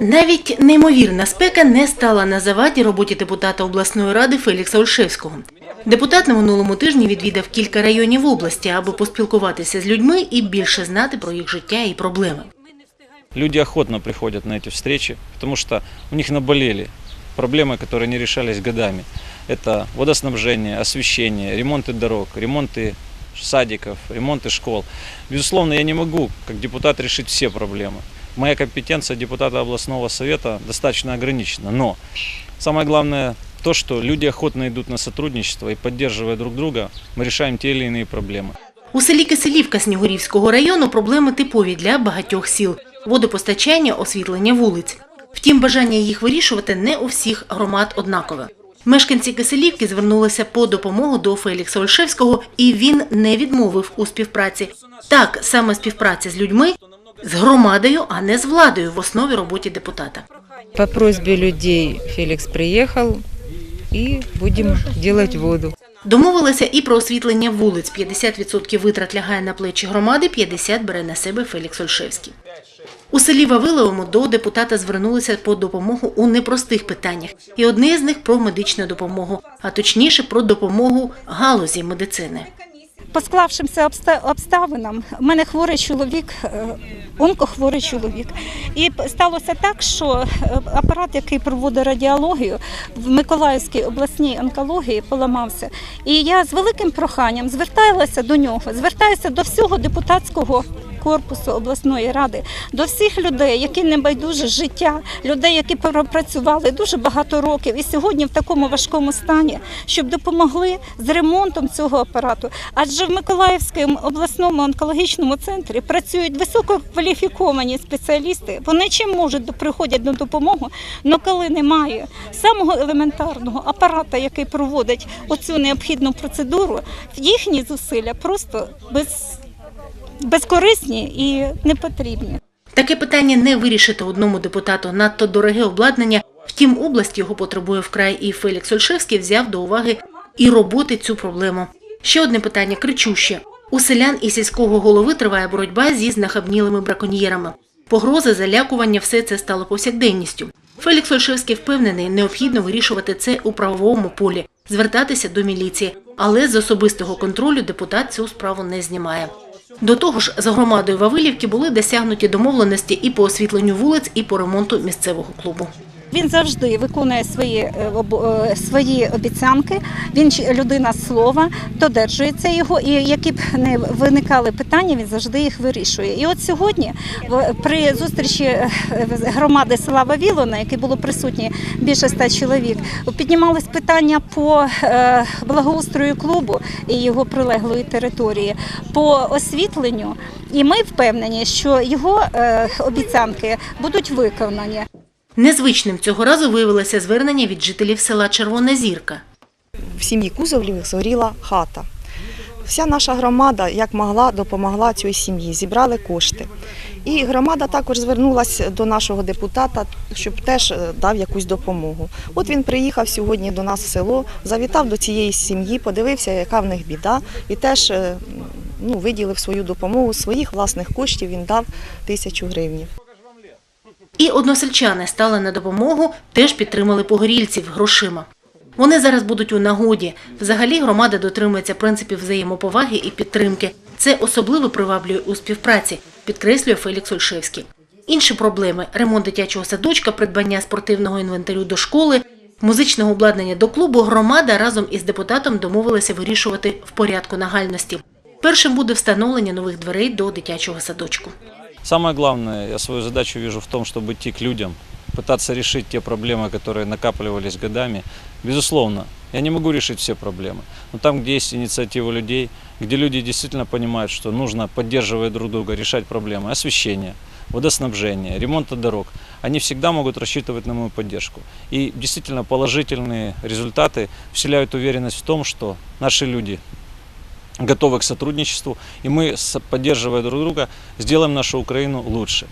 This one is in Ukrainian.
Навіть неймовірна спека не стала на заваді роботі депутата обласної ради Фелікса Ольшевського. Депутат на минулому тижні відвідав кілька районів області, аби поспілкуватися з людьми і більше знати про їх життя і проблеми. Люди охотно приходят на эти встречи, потому что у них наболели проблемы, которые не решались годами. Это водоснабжение, освещение, ремонты дорог, ремонты садиков, ремонты школ. Безусловно, я не могу, как депутат, решить все проблемы. Моя компетенция депутата областного совета достаточно ограничена. Но самое главное то, что люди охотно идут на сотрудничество и поддерживая друг друга, мы решаем те или иные проблемы. У селі Киселівка Снігурівського району проблеми типові для багатьох сіл – водопостачання, освітлення вулиць. Втім, бажання їх вирішувати не у всіх громад однакове. Мешканці Киселівки звернулися по допомогу до Фелікса Ольшевського, і він не відмовив у співпраці. Так, саме співпраця з людьми, з громадою, а не з владою в основі роботи депутата. По просьбе людей Феликс приехал и будем делать воду. Домовилися і про освітлення вулиць. 50% витрат лягає на плечі громади, 50% бере на себе Фелікс Ольшевський. У селі Вавиловому до депутата звернулися по допомогу у непростих питаннях. І одне з них про медичну допомогу, а точніше про допомогу галузі медицини. По склавшимся обста- обставинам, в мене хворий чоловік, е, онкохворий чоловік. І сталося так, що е, апарат, який проводить радіологію в Миколаївській обласній онкології, поламався. І я з великим проханням зверталася до нього, звертаюся до всього депутатського. Корпусу обласної ради до всіх людей, які не байдуже життя, людей, які пропрацювали дуже багато років і сьогодні в такому важкому стані, щоб допомогли з ремонтом цього апарату. Адже в Миколаївському обласному онкологічному центрі працюють висококваліфіковані спеціалісти. Вони чим можуть приходять на допомогу, але коли немає самого елементарного апарата, який проводить оцю необхідну процедуру, їхні зусилля просто без, безкорисні і непотрібні. Таке питання не вирішити одному депутату надто дороге обладнання. Втім, область його потребує вкрай, і Фелікс Ольшевський взяв до уваги і роботи цю проблему. Ще одне питання кричуще. У селян і сільського голови триває боротьба зі знахабнілими браконьєрами. Погрози, залякування – все це стало повсякденністю. Фелікс Ольшевський впевнений, необхідно вирішувати це у правовому полі, звертатися до міліції. Але з особистого контролю депутат цю справу не знімає. До того ж, за громадою Вавилівки були досягнуті домовленості і по освітленню вулиць, і по ремонту місцевого клубу. Він завжди виконує свої, е, е, свої обіцянки. Він людина слова, додержується його, і які б не виникали питання, він завжди їх вирішує. І от сьогодні при зустрічі е, громади села Вавіло, на якій було присутні більше ста чоловік, піднімались питання по благоустрою клубу і його прилеглої території, по освітленню. І ми впевнені, що його обіцянки будуть виконані. Незвичним цього разу виявилося звернення від жителів села Червона Зірка. в сім'ї Кузовлів згоріла хата. Вся наша громада, як могла, допомогла цій сім'ї, зібрали кошти. І громада також звернулася до нашого депутата, щоб теж е, дав якусь допомогу. От він приїхав сьогодні до нас в село, завітав до цієї сім'ї, подивився, яка в них біда, і теж е, ну, виділив свою допомогу. Своїх власних коштів він дав тисячу гривнів. І односельчани стали на допомогу, теж підтримали погорільців грошима. Вони зараз будуть у нагоді. Взагалі громада дотримується принципів взаємоповаги і підтримки. Це особливо приваблює у співпраці, підкреслює Фелікс Ольшевський. Інші проблеми – ремонт дитячого садочка, придбання спортивного інвентарю до школи, музичного обладнання до клубу – громада разом із депутатом домовилася вирішувати в порядку нагальності. Першим буде встановлення нових дверей до дитячого садочку. Самое главное, я свою задачу вижу в том, чтобы идти к людям, пытаться решить те проблемы, которые накапливались годами. Безусловно, я не могу решить все проблемы, но там, где есть инициатива людей, где люди действительно понимают, что нужно, поддерживая друг друга, решать проблемы освещения, водоснабжения, ремонта дорог, они всегда могут рассчитывать на мою поддержку. И действительно положительные результаты вселяют уверенность в том, что наши люди готовы к сотрудничеству, и мы, поддерживая друг друга, сделаем нашу Украину лучше.